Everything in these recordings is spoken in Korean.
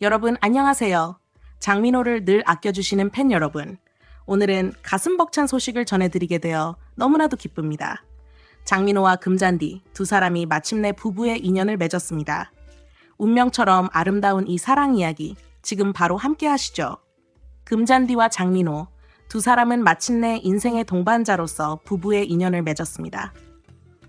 여러분 안녕하세요. 장민호를 늘 아껴주시는 팬 여러분. 오늘은 가슴 벅찬 소식을 전해드리게 되어 너무나도 기쁩니다. 장민호와 금잔디 두 사람이 마침내 부부의 인연을 맺었습니다. 운명처럼 아름다운 이 사랑 이야기 지금 바로 함께 하시죠. 금잔디와 장민호 두 사람은 마침내 인생의 동반자로서 부부의 인연을 맺었습니다.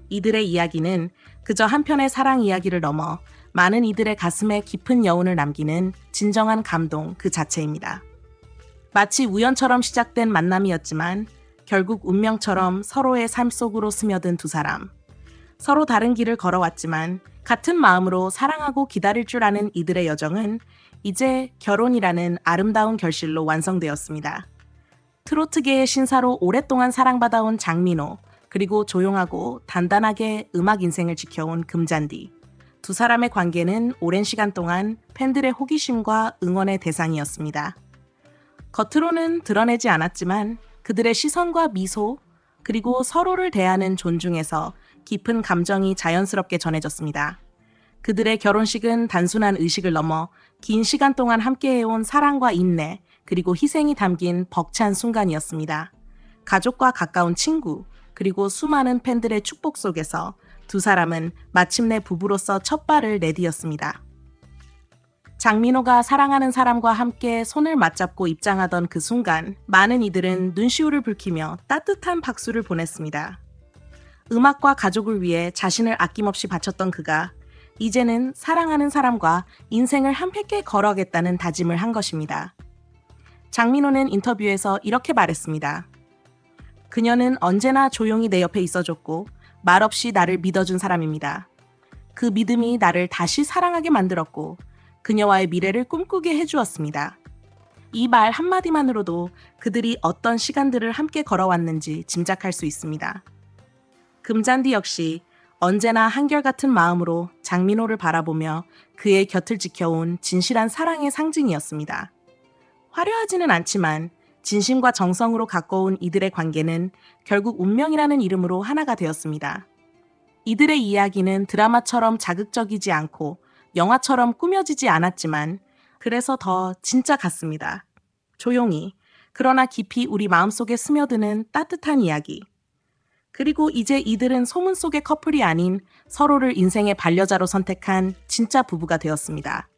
이들의 이야기는 그저 한편의 사랑 이야기를 넘어 많은 이들의 가슴에 깊은 여운을 남기는 진정한 감동 그 자체입니다. 마치 우연처럼 시작된 만남이었지만 결국 운명처럼 서로의 삶 속으로 스며든 두 사람. 서로 다른 길을 걸어왔지만 같은 마음으로 사랑하고 기다릴 줄 아는 이들의 여정은 이제 결혼이라는 아름다운 결실로 완성되었습니다. 트로트계의 신사로 오랫동안 사랑받아온 장민호, 그리고 조용하고 단단하게 음악 인생을 지켜온 금잔디. 두 사람의 관계는 오랜 시간 동안 팬들의 호기심과 응원의 대상이었습니다. 겉으로는 드러내지 않았지만 그들의 시선과 미소, 그리고 서로를 대하는 존중에서 깊은 감정이 자연스럽게 전해졌습니다. 그들의 결혼식은 단순한 의식을 넘어 긴 시간 동안 함께해온 사랑과 인내, 그리고 희생이 담긴 벅찬 순간이었습니다. 가족과 가까운 친구, 그리고 수많은 팬들의 축복 속에서 두 사람은 마침내 부부로서 첫 발을 내디뎠습니다. 장민호가 사랑하는 사람과 함께 손을 맞잡고 입장하던 그 순간 많은 이들은 눈시울을 붉히며 따뜻한 박수를 보냈습니다. 음악과 가족을 위해 자신을 아낌없이 바쳤던 그가 이제는 사랑하는 사람과 인생을 한패께 걸어가겠다는 다짐을 한 것입니다. 장민호는 인터뷰에서 이렇게 말했습니다. 그녀는 언제나 조용히 내 옆에 있어줬고 말없이 나를 믿어준 사람입니다. 그 믿음이 나를 다시 사랑하게 만들었고 그녀와의 미래를 꿈꾸게 해주었습니다. 이 말 한마디만으로도 그들이 어떤 시간들을 함께 걸어왔는지 짐작할 수 있습니다. 금잔디 역시 언제나 한결같은 마음으로 장민호를 바라보며 그의 곁을 지켜온 진실한 사랑의 상징이었습니다. 화려하지는 않지만 진심과 정성으로 가꿔온 이들의 관계는 결국 운명이라는 이름으로 하나가 되었습니다. 이들의 이야기는 드라마처럼 자극적이지 않고 영화처럼 꾸며지지 않았지만 그래서 더 진짜 같습니다. 조용히, 그러나 깊이 우리 마음속에 스며드는 따뜻한 이야기. 그리고 이제 이들은 소문 속의 커플이 아닌 서로를 인생의 반려자로 선택한 진짜 부부가 되었습니다.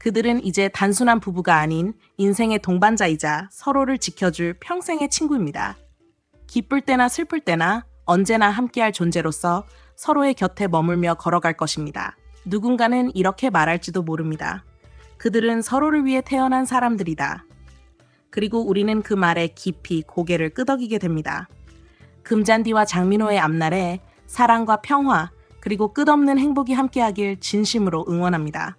그들은 이제 단순한 부부가 아닌 인생의 동반자이자 서로를 지켜줄 평생의 친구입니다. 기쁠 때나 슬플 때나 언제나 함께할 존재로서 서로의 곁에 머물며 걸어갈 것입니다. 누군가는 이렇게 말할지도 모릅니다. 그들은 서로를 위해 태어난 사람들이다. 그리고 우리는 그 말에 깊이 고개를 끄덕이게 됩니다. 금잔디와 장민호의 앞날에 사랑과 평화, 그리고 끝없는 행복이 함께하길 진심으로 응원합니다.